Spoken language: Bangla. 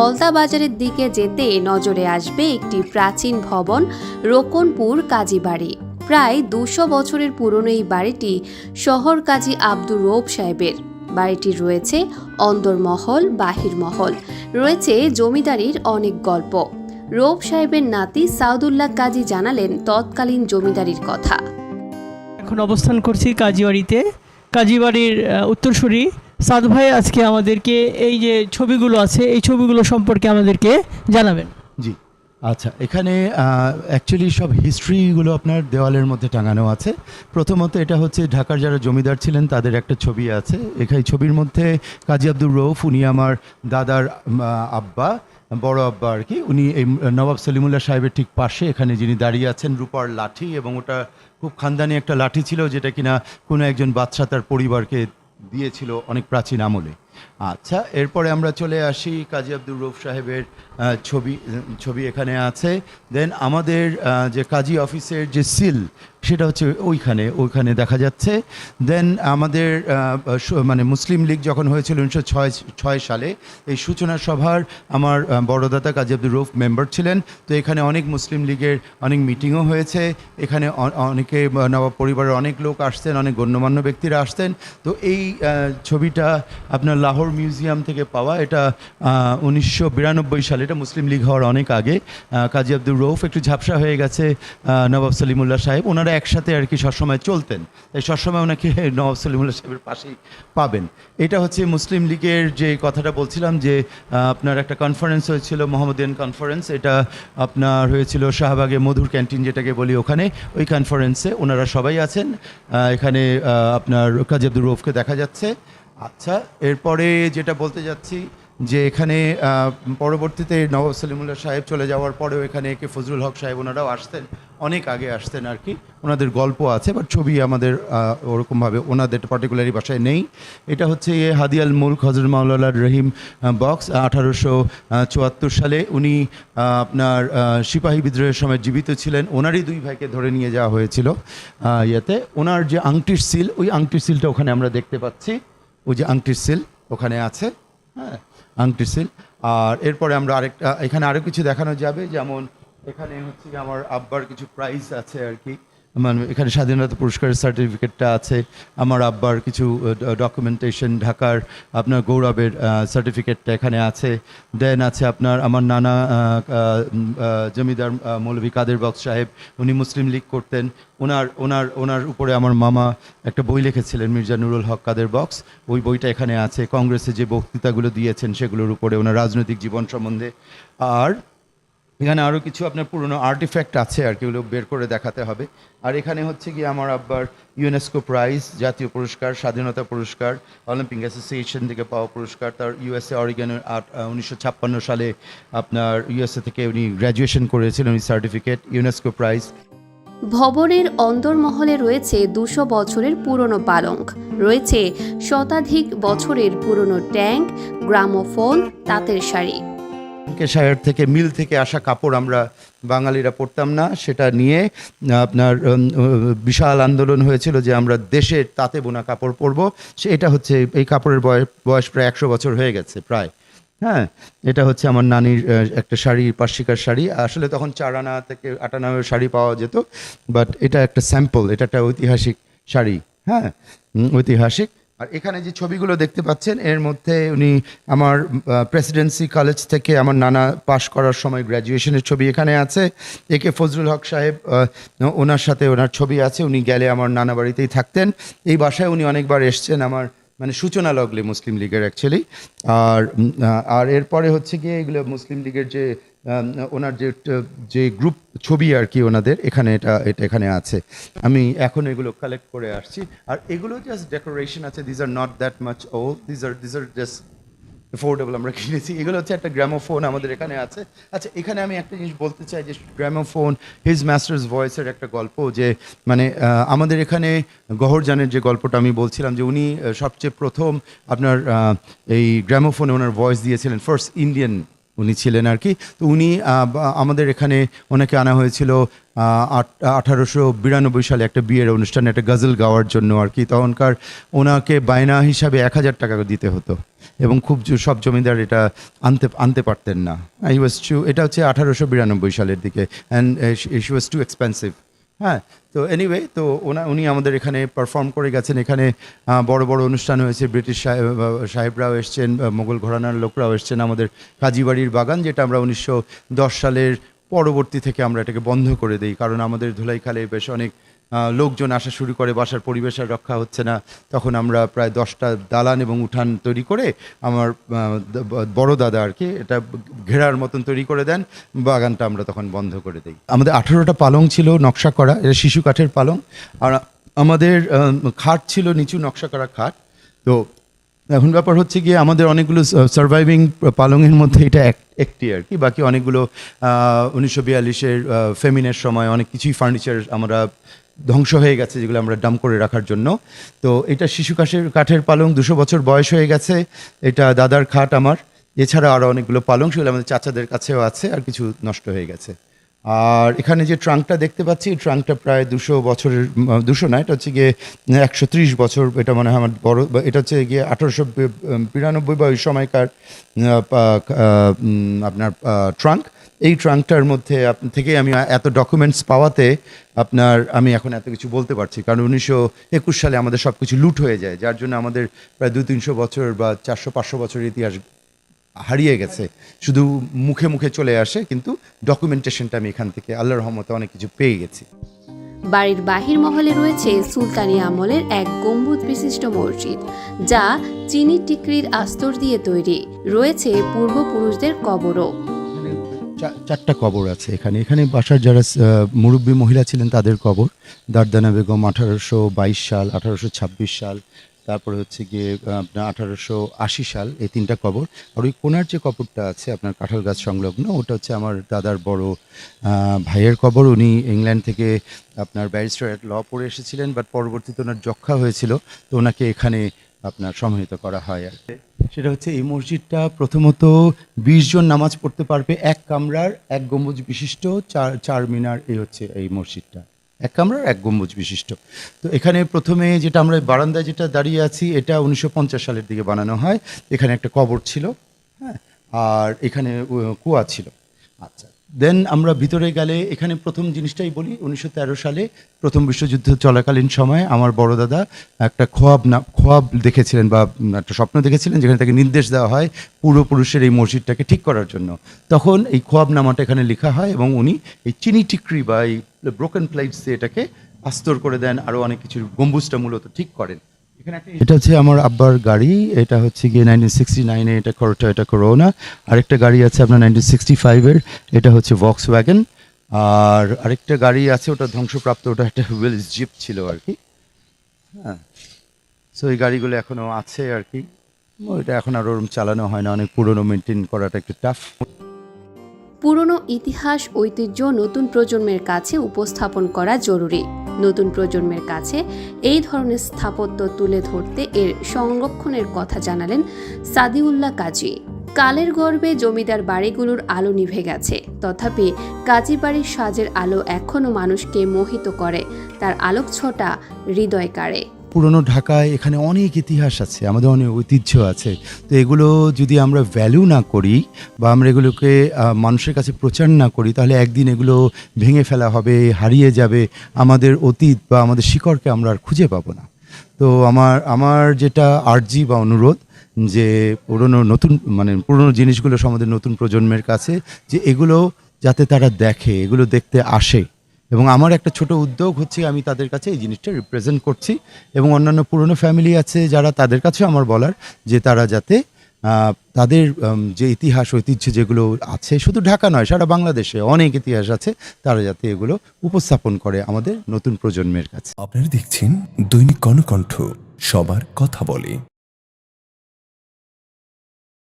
গলদা বাজারের দিকে যেতে নজরে আসবে একটি প্রাচীন ভবন, রোকনপুর কাজীবাড়ি প্রায় দুশো বছরের পুরনো এই বাড়িটি শহর কাজী আব্দুর রৌফ সাহেবের। বাড়িটি রয়েছে অন্দরমহল, বাহিরমহল। রয়েছে জমিদারির অনেক গল্প। রৌফ সাহেবের নাতি সাউদুল্লাহ কাজী জানালেন তৎকালীন জমিদারির কথা। এখন অবস্থান করছি কাজীবাড়িতে। কাজীবাড়ির উত্তরসূরি সাদ ভাই, আজকে আমাদেরকে এই যে ছবিগুলো আছে, এই ছবিগুলো সম্পর্কে আমাদেরকে জানাবেন। জি। আচ্ছা এখানে অ্যাকচুয়ালি সব হিস্ট্রিগুলো আপনার দেওয়ালের মধ্যে টাঙানো আছে। প্রথমত এটা হচ্ছে ঢাকার যারা জমিদার ছিলেন, তাদের একটা ছবি আছে। এখানে ছবির মধ্যে কাজী আব্দুর রৌফ উনি আমার দাদার আব্বা, বড় আব্বা আর কি। উনি এই, নবাব সলিমুল্লাহ সাহেবের ঠিক পাশে এখানে যিনি দাঁড়িয়ে আছেন, রূপার লাঠি এবং ওটা খুব খানদানি একটা লাঠি ছিল, যেটা কিনা কোনো একজন বাদশাহ তার পরিবারকে দিয়েছিল অনেক প্রাচীন আমলে। আচ্ছা এরপরে আমরা চলে আসি কাজী আব্দুর রৌফ সাহেবের ছবি ছবি এখানে আছে। দেন আমাদের যে কাজী অফিসের যে সিল, সেটা হচ্ছে ওইখানে ওইখানে দেখা যাচ্ছে। দেন আমাদের মানে মুসলিম লীগ যখন হয়েছিল উনিশশো ছয় ছয় সালে, এই সূচনা সভার আমার বড়দাতা কাজী আব্দুর রৌফ মেম্বার ছিলেন। তো এখানে অনেক মুসলিম লীগের অনেক মিটিংও হয়েছে। এখানে অনেকে নবাব পরিবারের অনেক লোক আসতেন অনেক গণ্যমান্য ব্যক্তিরা আসতেন তো এই ছবিটা আপনার লাহোর মিউজিয়াম থেকে পাওয়া। এটা উনিশশো বিরানব্বই সালে। এটা মুসলিম লীগ হওয়ার অনেক আগে। কাজী আব্দুর রৌফ একটু ঝাপসা হয়ে গেছে নবাব সলিমুল্লাহ সাহেব। ওনারা একসাথে আর কি সবসময় চলতেন। তাই সবসময় ওনাকে নবাব সলিমুল্লাহ সাহেবের পাশেই পাবেন। এটা হচ্ছে মুসলিম লীগের যে কথাটা বলছিলাম যে আপনার একটা কনফারেন্স হয়েছিল, মোহাম্মদিয়ান কনফারেন্স এটা আপনার হয়েছিল শাহবাগে মধুর ক্যান্টিন যেটাকে বলি ওখানে। ওই কনফারেন্সে ওনারা সবাই আছেন। এখানে আপনার কাজী আব্দুর রৌফকে দেখা যাচ্ছে। আচ্ছা এরপরে যেটা বলতে যাচ্ছি যে এখানে পরবর্তীতে নবাব সলিমুল্লাহ সাহেব চলে যাওয়ার পরেও এখানে কে ফজলুল হক সাহেব ওনারাও আসতেন, অনেক আগে আসতেন আর কি। ওনাদের গল্প আছে বাট ছবি আমাদের ওরকমভাবে ওনাদের পার্টিকুলারি বাসায় নেই। এটা হচ্ছে ইয়ে হাদিয়াল মুলক হজরত মাওলানা রহিম বক্স আঠারোশো চুয়াত্তর সালে। উনি আপনার সিপাহী বিদ্রোহের সময় জীবিত ছিলেন। ওনারই দুই ভাইকে ধরে নিয়ে যাওয়া হয়েছিল ইয়েতে। ওনার যে আংটির সিল ওই আংটির সিলটা ওখানে আমরা দেখতে পাচ্ছি। ওই যে আংটির সিল ওখানে আছে হ্যাঁ আংটির সিল। আর এরপরে আমরা আরেকটা, এখানে আরও কিছু দেখানো যাবে, যেমন এখানে হচ্ছে আমার আব্বার কিছু প্রাইজ আছে আর কি। মানে এখানে স্বাধীনতা পুরস্কারের সার্টিফিকেটটা আছে। আমার আব্বার কিছু ডকুমেন্টেশন ঢাকার আপনার গৌরবের সার্টিফিকেটটা এখানে আছে। দেন আছে আপনার আমার নানা জমিদার মৌলভী কাদের বক্স সাহেব, উনি মুসলিম লীগ করতেন। ওনার ওনার ওনার উপরে আমার মামা একটা বই লিখেছিলেন, মির্জা নুরুল হক কাদের বক্স। ওই বইটা এখানে আছে। কংগ্রেসে যে বক্তৃতাগুলো দিয়েছেন, সেগুলোর উপরে ওনার রাজনৈতিক জীবন সম্বন্ধে। আর এখানে আরও কিছু আপনার পুরনো আর্টিফ্যাক্ট আছে আর কি, ওগুলো বের করে দেখাতে হবে। আর এখানে হচ্ছে গিয়ে আমার আব্বার ইউনেস্কো প্রাইজ জাতীয় পুরস্কার, স্বাধীনতা পুরস্কার অলিম্পিক অ্যাসোসিয়েশন থেকে পাওয়া পুরস্কার, তার ইউএসএ অরিগানের উনিশশো ছাপ্পান্ন সালে আপনার ইউএসএ থেকে উনি গ্র্যাজুয়েশন করেছিলেন উনি সার্টিফিকেট ইউনেস্কো প্রাইজ ভবনের অন্দরমহলে রয়েছে দুশো বছরের পুরনো পালঙ্ক। রয়েছে শতাধিক বছরের পুরনো ট্যাঙ্ক, গ্রামোফোন, তাঁতের শাড়ি। শায়ার থেকে, মিল থেকে আসা কাপড় আমরা বাঙালিরা পরতাম না। সেটা নিয়ে আপনার বিশাল আন্দোলন হয়েছিল যে আমরা দেশের তাঁতে বোনা কাপড় পরবো। সে, এটা হচ্ছে, এই কাপড়ের বয়স বয়স প্রায় একশো বছর হয়ে গেছে, প্রায়। হ্যাঁ এটা হচ্ছে আমার নানির একটা শাড়ি, পার্শ্বিকার শাড়ি। আসলে তখন চার আনা থেকে আট আনার শাড়ি পাওয়া যেত, বাট এটা একটা স্যাম্পল, এটা একটা ঐতিহাসিক শাড়ি। হ্যাঁ ঐতিহাসিক। আর এখানে যে ছবিগুলো দেখতে পাচ্ছেন, এর মধ্যে উনি আমার প্রেসিডেন্সি কলেজ থেকে আমার নানা পাশ করার সময় গ্র্যাজুয়েশনের ছবি এখানে আছে। একে ফজলুল হক সাহেব ওনার সাথে ওনার ছবি আছে। উনি গেলে আমার নানা বাড়িতেই থাকতেন। এই বাসায় উনি অনেকবার এসছেন আমার মানে সূচনা লগলে মুসলিম লীগের অ্যাকচুয়ালি আর আর এরপরে হচ্ছে গিয়ে এগুলো মুসলিম লীগের যে ওনার যে যে গ্রুপ ছবি আর কি ওনাদের, এখানে এটা এটা এখানে আছে। আমি এখন এগুলো কালেক্ট করে আসছি। আর এগুলো জাস্ট ডেকোরেশন আছে। These are not that much O these are these are just affordable আমরা কিনেছি। এগুলো হচ্ছে একটা গ্রামোফোন আমাদের এখানে আছে। আচ্ছা এখানে আমি একটা জিনিস বলতে চাই যে গ্রামোফোন হিজ মাস্টার্স ভয়েসের একটা গল্প যে মানে আমাদের এখানে গহরজানের যে গল্পটা আমি বলছিলাম যে, উনি সবচেয়ে প্রথম আপনার এই গ্রামোফোনে ওনার ভয়েস দিয়েছিলেন। ফার্স্ট ইন্ডিয়ান উনি ছিলেন আর কি। তো উনি আমাদের এখানে ওনাকে আনা হয়েছিল আঠারোশো বিরানব্বই সালে একটা বিয়ের অনুষ্ঠানে একটা গজল গাওয়ার জন্য আর কি। তখনকার ওনাকে বায়না হিসাবে এক হাজার টাকা দিতে হতো এবং খুব সব জমিদার এটা আনতে আনতে পারতেন না। আই ওয়াজ টু এটা হচ্ছে আঠারোশো বিরানব্বই সালের দিকে। And is was too expensive হ্যাঁ তো এনিওয়ে তো ওনা, উনি আমাদের এখানে পারফর্ম করে গেছেন। এখানে বড় বড় অনুষ্ঠান হয়েছে। ব্রিটিশ সাহেব সাহেবরাও এসছেন মোগল ঘরানার লোকরাও এসছেন আমাদের কাজীবাড়ির বাগান, যেটা আমরা উনিশশো দশ সালের পরবর্তী থেকে আমরা এটাকে বন্ধ করে দিই, কারণ আমাদের ধুলাইখালে বেশ অনেক লোকজন আসা শুরু করে, বাসার পরিবেশ আর রক্ষা হচ্ছে না। তখন আমরা প্রায় দশটা দালান এবং উঠান তৈরি করে আমার বড় দাদা আর কি, এটা ঘেরার মতন তৈরি করে দেন, বাগানটা আমরা তখন বন্ধ করে দিই। আমাদের আঠেরোটা পালং ছিল নকশা করা, এটা শিশু কাঠের পালং, আর আমাদের খাট ছিল নিচু নকশা করা খাট, তো এখন ব্যাপার হচ্ছে গিয়ে আমাদের অনেকগুলো সার্ভাইভিং পালংয়ের মধ্যে এটা এক- একটি আর কি। বাকি অনেকগুলো উনিশশো বিয়াল্লিশের ফেমিনের সময় অনেক কিছুই ফার্নিচার আমরা ধ্বংস হয়ে গেছে, যেগুলো আমরা ডাম করে রাখার জন্য। তো এটা শিশু কাঠের কাঠের পালং, দুশো বছর বয়স হয়ে গেছে। এটা দাদার খাট আমার। এছাড়া আরও অনেকগুলো পালং, সেগুলো আমাদের চাচাদের কাছেও আছে, আর কিছু নষ্ট হয়ে গেছে। আর এখানে যে ট্রাঙ্কটা দেখতে পাচ্ছি ট্রাঙ্কটা প্রায় দুশো বছরের দুশো না, এটা হচ্ছে গিয়ে একশো ত্রিশ বছর, এটা মনে হয় আমার বড় এটা হচ্ছে গিয়ে আঠারোশো বিরানব্বই বা ওই সময়কার আপনার ট্রাঙ্ক। এই ট্রাঙ্কটার মধ্যে থেকে আমি এত ডকুমেন্টস পাওয়াতে আপনার, আমি এখন এত কিছু বলতে পারছি। কারণ উনিশশো একুশ সালে আমাদের সব কিছু লুট হয়ে যায়, যার জন্য আমাদের প্রায় দু তিনশো বছর বা চারশো, পাঁচশো বছরের ইতিহাস হারিয়ে গেছে। শুধু মুখে মুখে চলে আসে কিন্তু ডকুমেন্টেশনটা আমি এখান থেকে আল্লাহর রহমতে অনেক কিছু পেয়ে গেছি। বাড়ির বাহির মহলে রয়েছে সুলতানি আমলের এক গম্বুজ বিশিষ্ট মসজিদ যা চিনি টিকরির আস্তর দিয়ে তৈরি। রয়েছে পূর্বপুরুষদের কবরও। চারটা কবর আছে এখানে। এখানে বাসার যারা মুরব্বী মহিলা ছিলেন তাদের কবর। দারদানা বেগম আঠারোশো বাইশ সাল আঠারোশো ছাব্বিশ সাল তারপরে হচ্ছে গিয়ে আপনার আঠারোশো আশি সাল, এই তিনটা কবর। আর ওই কোনার যে কবরটা আছে, আপনার কাঁঠাল গাছ সংলগ্ন, ওটা হচ্ছে আমার দাদার বড় ভাইয়ের কবর। উনি ইংল্যান্ড থেকে আপনার ব্যারিস্টার ল পড়ে এসেছিলেন, বাট পরবর্তীতে ওনার যক্ষা হয়েছিল, তো ওনাকে এখানে আপনার সমাহিত করা হয় আর সেটা হচ্ছে এই মসজিদটা প্রথমত বিশ জন নামাজ পড়তে পারবে, এক কামরার, এক গম্বুজ বিশিষ্ট, চার চার মিনার, এই হচ্ছে এই মসজিদটা। এক কামরার এক গম্বুজ বিশিষ্ট। তো এখানে প্রথমে যেটা আমরা বারান্দায় যেটা দাঁড়িয়ে আছি, এটা উনিশশো পঞ্চাশ সালের দিকে বানানো হয়। এখানে একটা কবর ছিল হ্যাঁ? আর এখানে কুয়া ছিল। আচ্ছা। দেন আমরা ভিতরে গেলে এখানে প্রথম জিনিসটাই বলি, উনিশশো তেরো সালে প্রথম বিশ্বযুদ্ধ চলাকালীন সময় আমার বড় দাদা একটা খোয়াব না, খোয়াব দেখেছিলেন বা একটা স্বপ্ন দেখেছিলেন যেখানে তাকে নির্দেশ দেওয়া হয় পূর্বপুরুষের এই মসজিদটাকে ঠিক করার জন্য। তখন এই খোয়াব নামাটা এখানে লেখা হয় এবং উনি এই চিনি টিকরি বা এই ব্রোকেন দিয়ে এটাকে আস্তর করে দেন, আরও অনেক কিছু গম্বুজটা মূলত ঠিক করেন। এটা হচ্ছে আমার আব্বার গাড়ি এটা হচ্ছে গিয়ে নাইনটিন সিক্সটি নাইনে এটা করোটা এটা করোনা আরেকটা গাড়ি আছে আপনার নাইনটিন সিক্সটি ফাইভের এটা হচ্ছে ভক্স ওয়াগন আর আরেকটা গাড়ি আছে ওটা ধ্বংসপ্রাপ্ত ওটা একটা হুইলস জিপ ছিল আর কি। হ্যাঁ। সো এই গাড়িগুলো এখনও আছে আর কি। ওইটা এখন আর ওরম চালানো হয় না অনেক পুরনো মেনটেন করাটা একটু টাফ পুরনো ইতিহাস ঐতিহ্য নতুন প্রজন্মের কাছে উপস্থাপন করা জরুরি। নতুন প্রজন্মের কাছে এই ধরনের স্থাপত্য তুলে ধরতে এর সংরক্ষণের কথা জানালেন সাদিউল্লাহ কাজী। কালের গর্বে জমিদার বাড়িগুলোর আলো নিভে গেছে। তথাপি কাজী বাড়ির সাজের আলো এখনও মানুষকে মোহিত করে। তার আলোকছটা হৃদয় কাড়ে। পুরনো ঢাকায় এখানে অনেক ইতিহাস আছে, আমাদের অনেক ঐতিহ্য আছে। তো এগুলো যদি আমরা ভ্যালু না করি বা আমরা এগুলোকে মানুষের কাছে প্রচার না করি, তাহলে একদিন এগুলো ভেঙে ফেলা হবে, হারিয়ে যাবে, আমাদের অতীত বা আমাদের শিকড়কে আমরা আর খুঁজে পাবো না। তো আমার আমার যেটা আর্জি বা অনুরোধ যে পুরনো নতুন মানে পুরনো জিনিসগুলো আমাদের নতুন প্রজন্মের কাছে, যে এগুলো যাতে তারা দেখে, এগুলো দেখতে আসে এবং আমার একটা ছোট উদ্যোগ হচ্ছে আমি তাদের কাছে এই জিনিসটা রিপ্রেজেন্ট করছি এবং অন্যান্য পুরনো ফ্যামিলি আছে যারা তাদের কাছেও আমার বলার যে তারা যাতে তাদের যে ইতিহাস, ঐতিহ্য যেগুলো আছে, শুধু ঢাকা নয়, সারা বাংলাদেশে অনেক ইতিহাস আছে, তারা যাতে এগুলো উপস্থাপন করে আমাদের নতুন প্রজন্মের কাছে। আপনারা দেখছেন দৈনিক কর্ণকণ্ঠ, সবার কথা বলে।